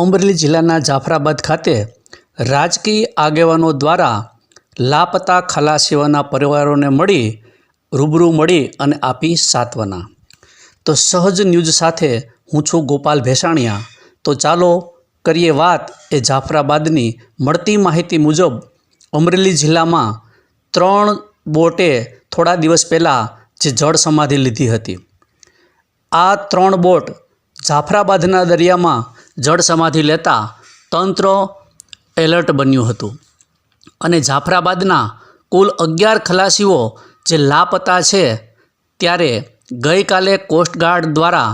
અમરેલી જિલ્લાના જાફરાબાદ ખાતે રાજકીય આગેવાનો દ્વારા લાપતા ખલાસીઓના પરિવારોને મળી, રૂબરૂ મળી અને આપી સાંત્વના. તો સહજ ન્યૂઝ સાથે હું છું ગોપાલ ભેસાણિયા. તો ચાલો કરીએ વાત એ જાફરાબાદની મળતી માહિતી મુજબ અમરેલી જિલ્લામાં ત્રણ બોટે થોડા દિવસ પહેલાં જે જળ સમાધિ લીધી હતી. આ ત્રણ બોટ જાફરાબાદના દરિયામાં જળ સમાધિ લેતા તંત્ર એલર્ટ બન્યું હતું. અને જાફરાબાદના કુલ અગિયાર ખલાસીઓ જે લાપતા છે ત્યારે ગઈકાલે કોસ્ટગાર્ડ દ્વારા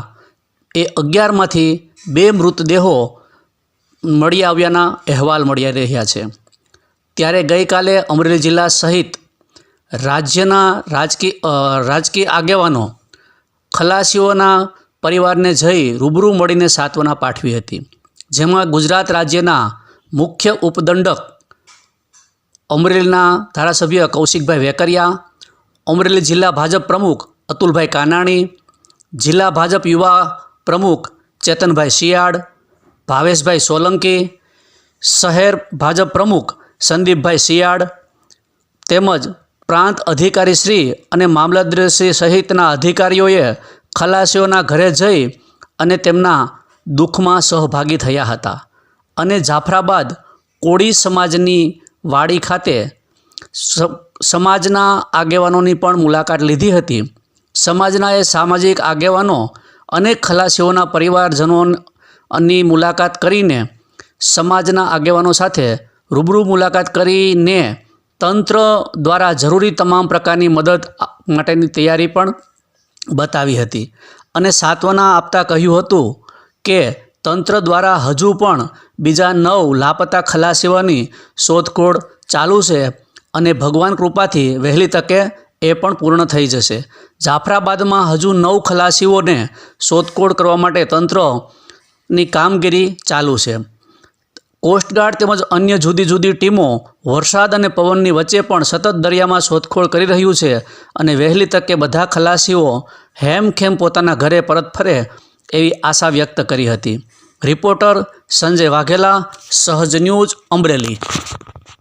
એ અગિયારમાંથી બે મૃતદેહો મળી આવ્યાના અહેવાલ મળી રહ્યા છે. ત્યારે ગઈકાલે અમરેલી જિલ્લા સહિત રાજ્યના રાજકીય રાજકીય આગેવાનો ખલાસીઓના પરિવારને જઈ રૂબરૂ મળીને સાંત્વના પાઠવી હતી. જેમાં ગુજરાત રાજ્યના મુખ્ય ઉપદંડક અમરેલીના ધારાસભ્ય કૌશિકભાઈ વેકરિયા, અમરેલી જિલ્લા ભાજપ પ્રમુખ અતુલભાઈ કાનાણી, જિલ્લા ભાજપ યુવા પ્રમુખ ચેતનભાઈ શિયાળ, ભાવેશભાઈ સોલંકી, શહેર ભાજપ પ્રમુખ સંદીપભાઈ શિયાળ, તેમજ પ્રાંત અધિકારી શ્રી અને મામલતદારશ્રી સહિતના અધિકારીઓએ ખલાસીઓના ઘરે જઈ અને તેમના દુઃખમાં સહભાગી થયા હતા. અને જાફરાબાદ કોળી સમાજની વાડી ખાતે સમાજના આગેવાનોની પણ મુલાકાત લીધી હતી. સમાજના એ સામાજિક આગેવાનો અનેક ખલાસીઓના પરિવારજનોની મુલાકાત કરીને સમાજના આગેવાનો સાથે રૂબરૂ મુલાકાત કરીને તંત્ર દ્વારા જરૂરી તમામ પ્રકારની મદદ માટેની તૈયારી પણ બતાવી હતી. અને સાંત્વના આપતા કહ્યું હતું કે, તંત્ર દ્વારા હજુ પણ બીજા નવ લાપતા ખલાસીઓની શોધખોળ ચાલુ છે અને ભગવાન કૃપાથી વહેલી તકે એ પણ પૂર્ણ થઈ જશે. જાફરાબાદમાં હજુ નવ ખલાસીઓને શોધખોળ કરવા માટે તંત્રની કામગીરી ચાલુ છે. કોસ્ટગાર્ડ તેમજ અન્ય જુદી જુદી ટીમો વરસાદ અને પવનની વચ્ચે પણ સતત દરિયામાં શોધખોળ કરી રહ્યું છે અને વહેલી તકે બધા ખલાસીઓ હેમખેમ પોતાના ઘરે પરત ફરે એવી આશા વ્યક્ત કરી હતી. રિપોર્ટર સંજય વાઘેલા, સહજ ન્યૂઝ, અમરેલી.